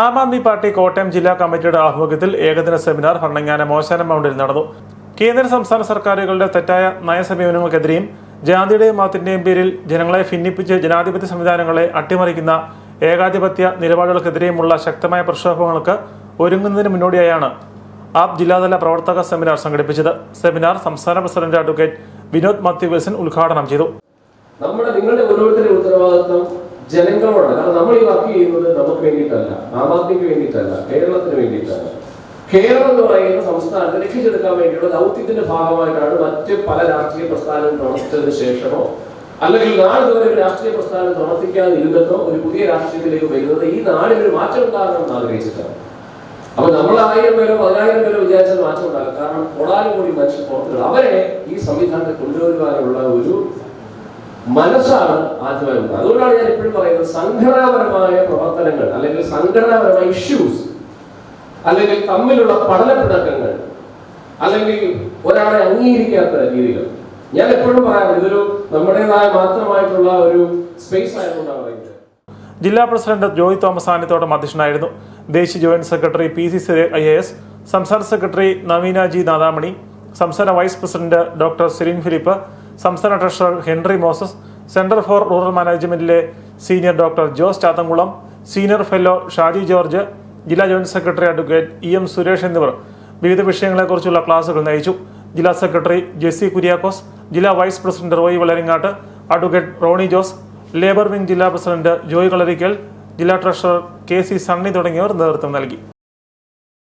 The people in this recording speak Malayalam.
ആം ആദ്മി പാർട്ടി കോട്ടയം ജില്ലാ കമ്മിറ്റിയുടെ ആഭിമുഖ്യത്തിൽ ഏകദിന സെമിനാർ ഭരണങ്ങാന മോശാനം മൗണ്ടിൽ നടന്നു. കേന്ദ്ര സംസ്ഥാന സർക്കാരുകളുടെ തെറ്റായ നയസമീപനങ്ങൾക്കെതിരെയും ജാതിയുടെയും മതത്തിന്റെയും പേരിൽ ജനങ്ങളെ ഭിന്നിപ്പിച്ച് ജനാധിപത്യ സംവിധാനങ്ങളെ അട്ടിമറിക്കുന്ന ഏകാധിപത്യ നിലപാടുകൾക്കെതിരെയുമുള്ള ശക്തമായ പ്രക്ഷോഭങ്ങൾക്ക് ഒരുങ്ങുന്നതിന് മുന്നോടിയായാണ് ആപ് ജില്ലാതല പ്രവർത്തക സെമിനാർ സംഘടിപ്പിച്ചത്. സെമിനാർ സംസ്ഥാന പ്രസിഡന്റ് അഡ്വക്കേറ്റ് വിനോദ് മാത്യു വിൽസൺ ഉദ്ഘാടനം ചെയ്തു. നമ്മുടെ നിങ്ങളുടെ ഓരോരുത്തരുടെ ഉത്തരവാദിത്വം ജനങ്ങളോടാണ് കാരണം നമ്മൾ ഈ വർക്ക് ചെയ്യുന്നത് നമുക്ക് വേണ്ടിയിട്ടല്ല ആം ആദ്മിക്ക് വേണ്ടിയിട്ടല്ല കേരളത്തിന് വേണ്ടിയിട്ടല്ല. കേരളം എന്ന് പറയുന്ന സംസ്ഥാനത്തെ രക്ഷിച്ചെടുക്കാൻ വേണ്ടിയുള്ള ദൗത്യത്തിന്റെ ഭാഗമായിട്ടാണ് മറ്റ് പല രാഷ്ട്രീയ പ്രസ്ഥാനവും പ്രവർത്തിച്ചതിന് ശേഷമോ അല്ലെങ്കിൽ നാളിതുവരെ ഒരു രാഷ്ട്രീയ പ്രസ്ഥാനം പ്രവർത്തിക്കാതെ ഇരുന്നിട്ടോ ഒരു പുതിയ രാഷ്ട്രീയത്തിലേക്ക് വരുന്നത് ഈ നാടിന് ഒരു മാറ്റം ഉണ്ടാകണം എന്ന് ആഗ്രഹിച്ചിട്ടാണ്. അപ്പൊ നമ്മൾ ആയിരം പേരോ പതിനായിരം പേരോ വിചാരിച്ചാൽ മാറ്റം ഉണ്ടാകും കാരണം കോടാനും കൂടി മനുഷ്യർ പ്രവർത്തകർ അവരെ ഈ സംവിധാനത്തെ കൊണ്ടുവരുവാനുള്ള ഒരു മനസ്സാണ് ആദ്യമായി ഉണ്ടാകുന്നത് അതുകൊണ്ടാണ് ഞാൻ എപ്പോഴും പറയുന്നത് സംഘടനാപരമായ പ്രവർത്തനങ്ങൾ അല്ലെങ്കിൽ സംഘടനാപരമായ ഇഷ്യൂസ് അല്ലെങ്കിൽ തമ്മിലുള്ള പഠനപ്പിണക്കങ്ങൾ അല്ലെങ്കിൽ ഒരാളെ അംഗീകരിക്കാത്ത രീതികൾ. ഞാൻ എപ്പോഴും പറയാം ഇതൊരു നമ്മുടേതായ മാത്രമായിട്ടുള്ള ഒരു സ്പേസ് ആയതുകൊണ്ടാണ് പറയുന്നത്. ജില്ലാ പ്രസിഡന്റ് ജോയ് തോമസ് ആനത്തോടം അധ്യക്ഷനായിരുന്നു. ദേശീയ joint secretary P C I A S. സംസ്ഥാന സെക്രട്ടറി നവീന ജി നാദാമണി. സംസ്ഥാന vice president doctor Sirin Philip. സംസ്ഥാന treasurer Henry Moses centre for rural മാനേജ്മെന്റിലെ senior doctor Jose Chathankulam senior fellow Shaji George ജില്ലാ joint secretary advocate E M Suresh എന്നിവർ വിവിധ വിഷയങ്ങളെക്കുറിച്ചുള്ള ക്ലാസുകൾ നയിച്ചു. ജില്ലാ സെക്രട്ടറി ജെസ്സി കുര്യാക്കോസ് ജില്ലാ vice president Roy Valaringatt advocate Ronnie Jose labour wing ജില്ലാ പ്രസിഡന്റ് ജോയ് കളരിക്കൽ ജില്ലാ ട്രഷറർ കെ സി സണ്ണി തുടങ്ങിയവർ നേതൃത്വം നൽകി.